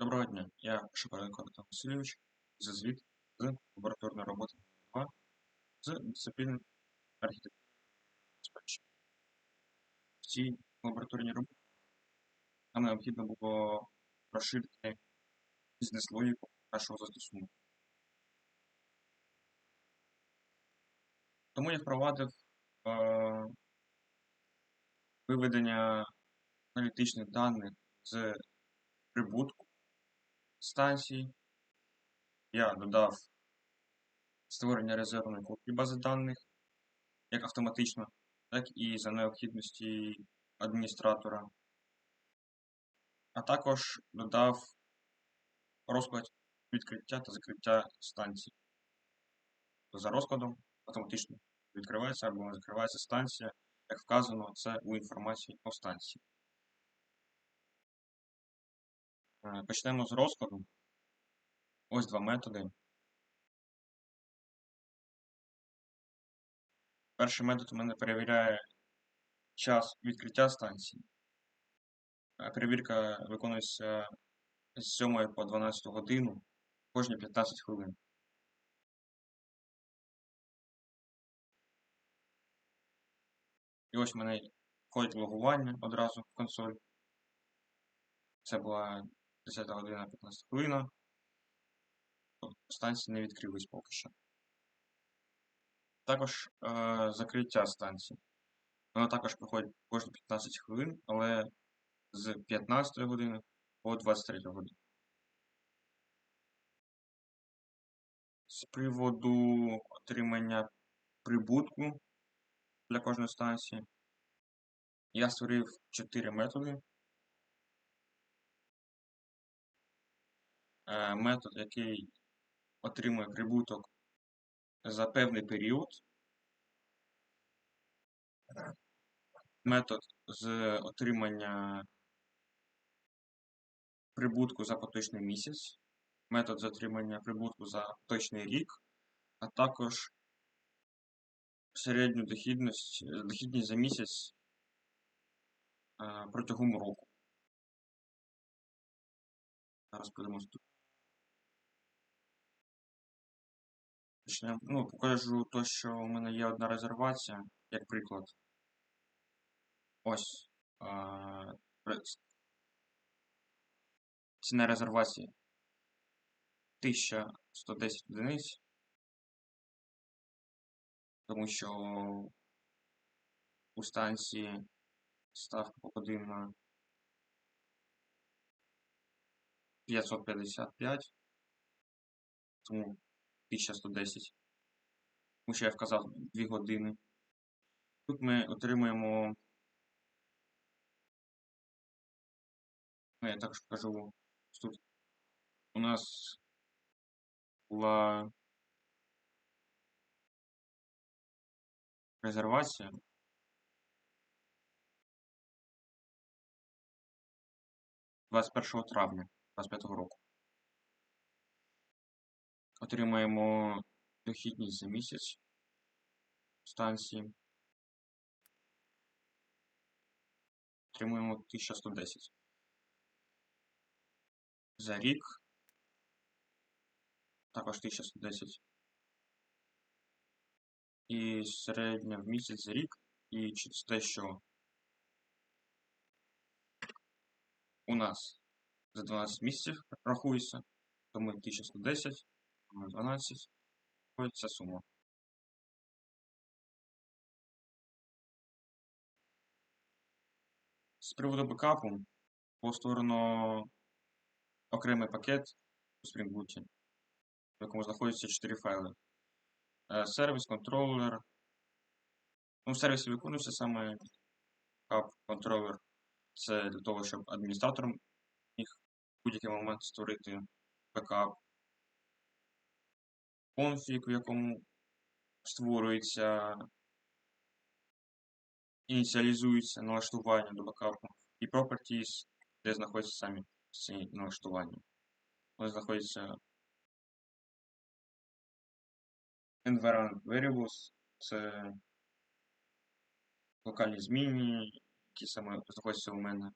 Доброго дня, я Шепаренко Антон Васильович, за звіт з лабораторної роботи 2 з дисципліни архітектури. В цій лабораторній роботі нам необхідно було розширити бізнес-логіку нашого застосунку. Тому я впровадив е, виведення аналітичних даних з прибутку станції. Я додав створення резервної копії бази даних як автоматично, так і за необхідності адміністратора. А також додав розклад відкриття та закриття станції. За розкладом автоматично відкривається або не закривається станція, як вказано це у інформації по станції. Почнемо з розкладу. Ось два методи. Перший метод у мене перевіряє час відкриття станції. Е, перевірка виконується з 7 по 12 годину кожні 15 хвилин. І ось в мене входить логування одразу в консоль. Це була 10 година 15 хвилина. Станції не відкрились поки що. Також е, закриття станції. Воно також проходить кожні 15 хвилин, але з 15 години по 23 годину. З приводу отримання прибутку для кожної станції я створив 4 методи. Метод, який отримує прибуток за певний період. Метод з отримання прибутку за поточний місяць, метод з отримання прибутку за точний рік, а також середню дохідність, дохідність за місяць е, протягом року. Зараз продемонструю. Почнемо. Ну, покажу то, що у мене є одна резервація, як приклад. Ось. Ціна резервації 1110 одиниць. Тому що у станції ставка попадина 555. Тому 1110. Тому що я вказав 2 години. Тут ми отримуємо. Ну, я також покажу. Тут у нас була резервація. Двадцять першого травня 25 року отримаємо дохідність за місяць станції. Отримуємо 1110. За рік. Також 1110. І середня в місяць за рік. І через те, що у нас за 12 місяців рахується, тому 1110. 12 входить ця сума. З приводу бекапу було створено окремий пакет у Spring Boot, в якому знаходяться 4 файли. Е, сервіс, контролер. Ну, в сервісі виконується саме бекап контролер. Це для того, щоб адміністратор міг в будь-який момент створити бекап конфіг, в якому створюється, ініціалізується налаштування до бекапу, і Properties, де знаходяться самі ці налаштування. Вони знаходяться Environment Variables, це локальні зміни, які саме знаходяться у мене.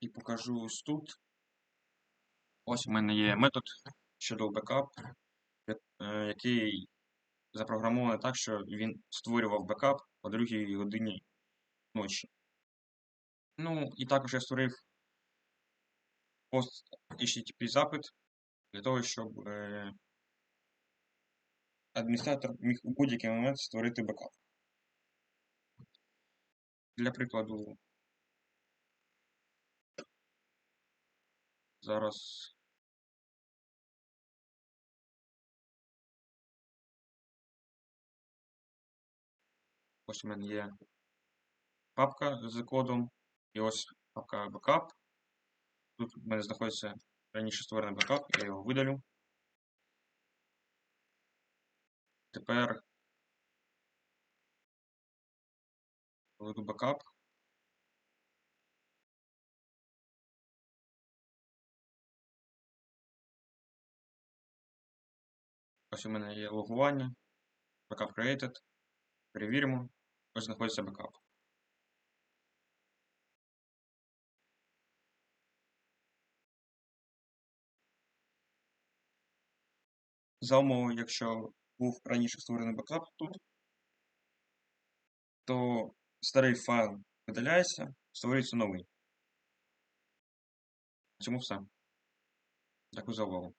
і покажу ось тут. Ось у мене є метод Shadow Backup, який запрограмований так, що він створював бекап о 2 годині ночі. Ну, і також я створив пост HTTP запит для того, щоб е, адміністратор міг у будь-який момент створити бекап. Для прикладу, зараз ось у мене є папка з кодом, і ось папка бекап. Тут в мене знаходиться раніше створений бекап, я його видалю. Тепер проведу бекап. Ось у мене є логування, backup created. Перевіримо. Ось знаходиться бекап. За умови, якщо був раніше створений бекап тут, то старий файл видаляється, створюється новий. Цьому все. Дякую за увагу.